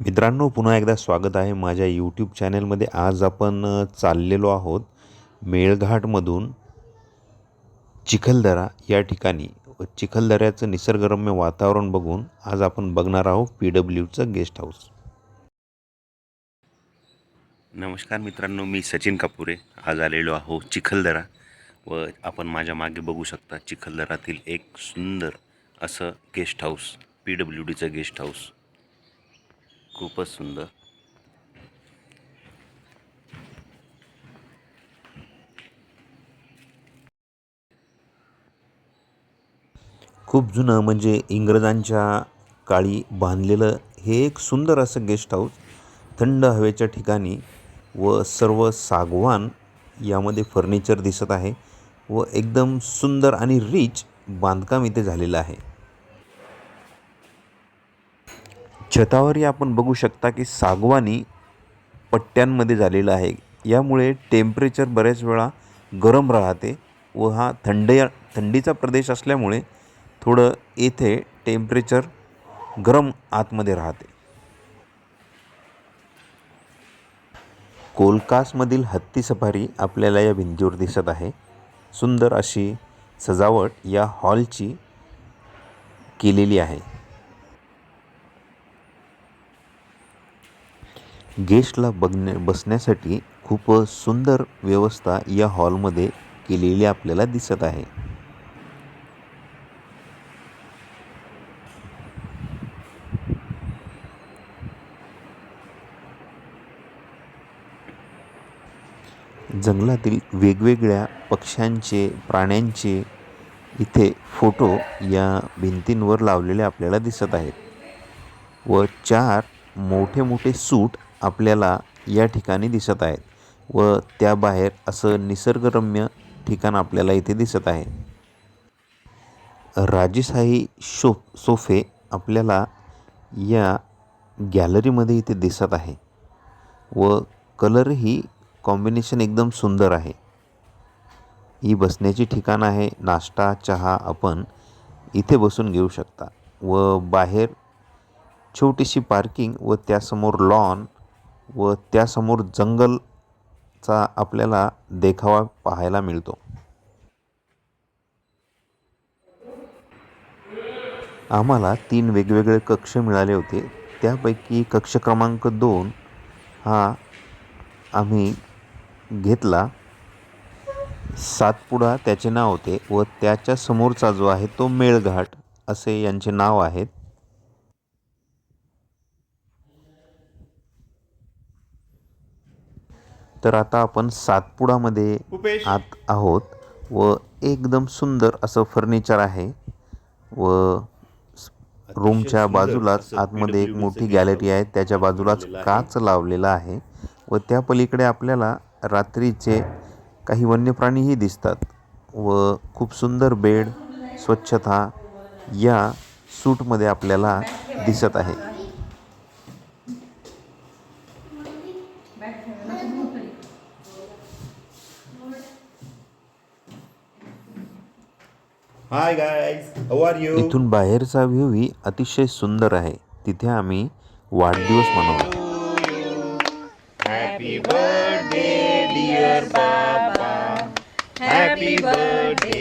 मित्रांनो पुन्हा एकदा स्वागत आहे माझ्या यूट्यूब चॅनलमध्ये आज आपण चाललेलो आहोत मेळघाटमधून चिखलदरा या ठिकाणी. व चिखलदऱ्याचं निसर्गरम्य वातावरण बघून आज आपण बघणार आहोत पी डब्ल्यूचं गेस्ट हाऊस नमस्कार मित्रांनो मी सचिन कापुरे. आज आलेलो आहो चिखलदरा व आपण माझ्या मागे बघू शकता चिखलदरातील एक सुंदर असं गेस्ट हाऊस पी डब्ल्यू डीचं गेस्ट हाऊस खूपच सुंदर. खूप जुनं म्हणजे इंग्रजांच्या काळी बांधलेलं हे एक सुंदर असं गेस्ट हाऊस थंड हवेच्या ठिकाणी व सर्व सागवान यामध्ये फर्निचर दिसत आहे व एकदम सुंदर आणि रिच बांधकाम इथे झालेलं आहे. छतावरही आपण बघू शकता की सागवानी पट्ट्यांमध्ये झालेलं आहे. यामुळे टेम्परेचर बऱ्याच वेळा गरम राहते व हा थंड थंडीचा प्रदेश असल्यामुळे थोडं येथे टेम्परेचर गरम आतमध्ये राहते. कोलकासमधील हत्ती सफारी आपल्याला या भिंतीवर दिसत आहे. सुंदर अशी सजावट या हॉलची केलेली आहे. गेस्टला बघण्या बसण्यासाठी खूप सुंदर व्यवस्था या हॉलमध्ये केलेली आपल्याला दिसत आहे. जंगलातील वेगवेगळ्या पक्ष्यांचे प्राण्यांचे इथे फोटो या भिंतींवर लावलेले आपल्याला दिसत आहेत. व चार मोठे मोठे सूट आपल्याला या ठिकाणी दिसत आहेत व त्याबाहेर असं निसर्गरम्य ठिकाण आपल्याला इथे दिसत आहे. राजेशाही शो सोफे आपल्याला या गॅलरीमध्ये इथे दिसत आहे व कलरही कॉम्बिनेशन एकदम सुंदर आहे. ही बसण्याची ठिकाण आहे नाश्ता चहा आपण इथे बसून घेऊ शकता व बाहेर छोटीशी पार्किंग व त्यासमोर लॉन व त्यासमोर जंगलचा आपल्याला देखावा पाहायला मिळतो. आम्हाला तीन वेगवेगळे कक्ष मिळाले होते. त्यापैकी कक्ष क्रमांक दोन हा आम्ही घेतला. सातपुडा त्याचे नाव होते व त्याच्या समोरचा जो आहे तो मेळघाट असे यांचे नाव आहेत. तर आता आपण सातपुडामध्ये. आत आहोत व एकदम सुंदर असं फर्निचर आहे व रूमच्या बाजूलाच आतमध्ये एक मोठी गॅलरी आहे त्याच्या बाजूलाच. काच लावलेला आहे व त्या पलीकडे आपल्याला रात्रीचे काही वन्य प्राणीही दिसतात व खूप सुंदर बेड स्वच्छता या सूटमध्ये आपल्याला दिसत आहे hi guys how are you इथून बाहेरचा व्ह्यू ही अतिशय सुंदर आहे. तिथे आम्ही वाढदिवस मनवला happy birthday dear baba happy birthday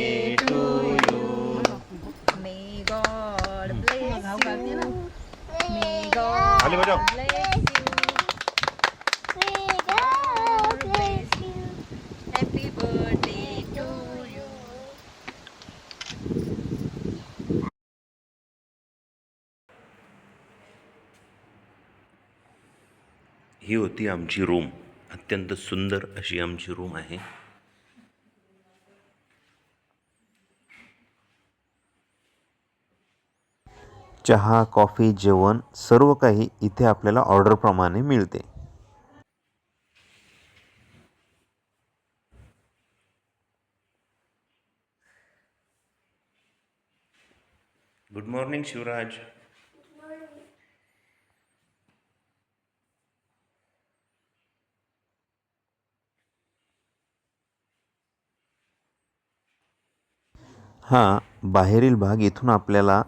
ही होती आमची रूम. अत्यंत सुंदर अशी आमची रूम आहे. चहा कॉफी जेवण सर्व काही इथे आपल्याला ऑर्डरप्रमाणे मिळते. Good morning Shivraj. हा बाहेरील भाग इथून आपल्याला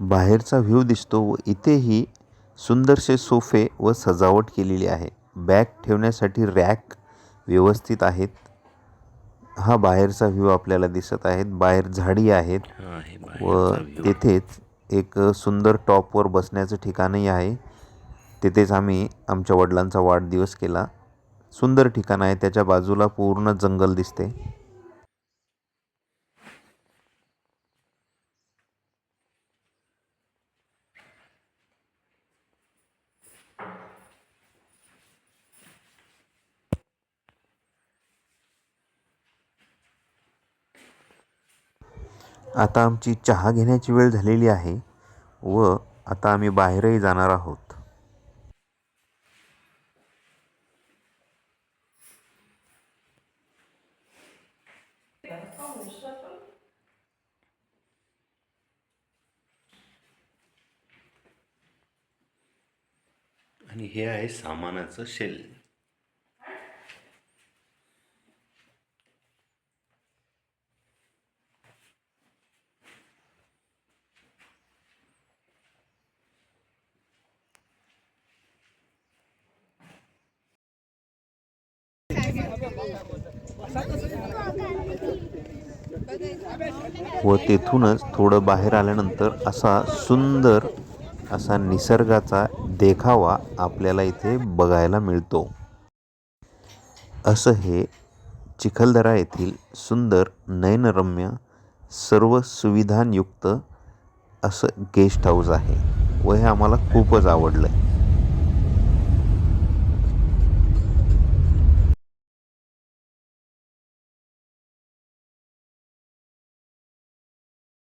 बाहेरचा व्ह्यू दिसतो व इथेही सुंदरसे सोफे व सजावट केलेली आहे. बॅग ठेवण्यासाठी रॅक व्यवस्थित आहेत. हा बाहेरचा व्ह्यू आपल्याला दिसत आहेत. बाहेर झाडी आहेत व तेथेच एक सुंदर टॉपवर बसण्याचं ठिकाणही आहे. तेथेच आम्ही आमच्या वडिलांचा वाढदिवस केला. सुंदर ठिकाण आहे. त्याच्या बाजूला पूर्ण जंगल दिसते. आता आमची चहा घेण्याची वेळ झालेली आहे व आता आम्ही बाहेरही जाणार आहोत. आणि हे आहे सामानाचं शेल. व तेथूनच थोडं बाहेर आल्यानंतर असा सुंदर असा निसर्गाचा देखावा आपल्याला इथे बघायला मिळतो. असं हे चिखलदरा येथील सुंदर नयनरम्य सर्व सुविधांयुक्त असं गेस्ट हाऊस आहे व हे आम्हाला खूपच आवडलं आहे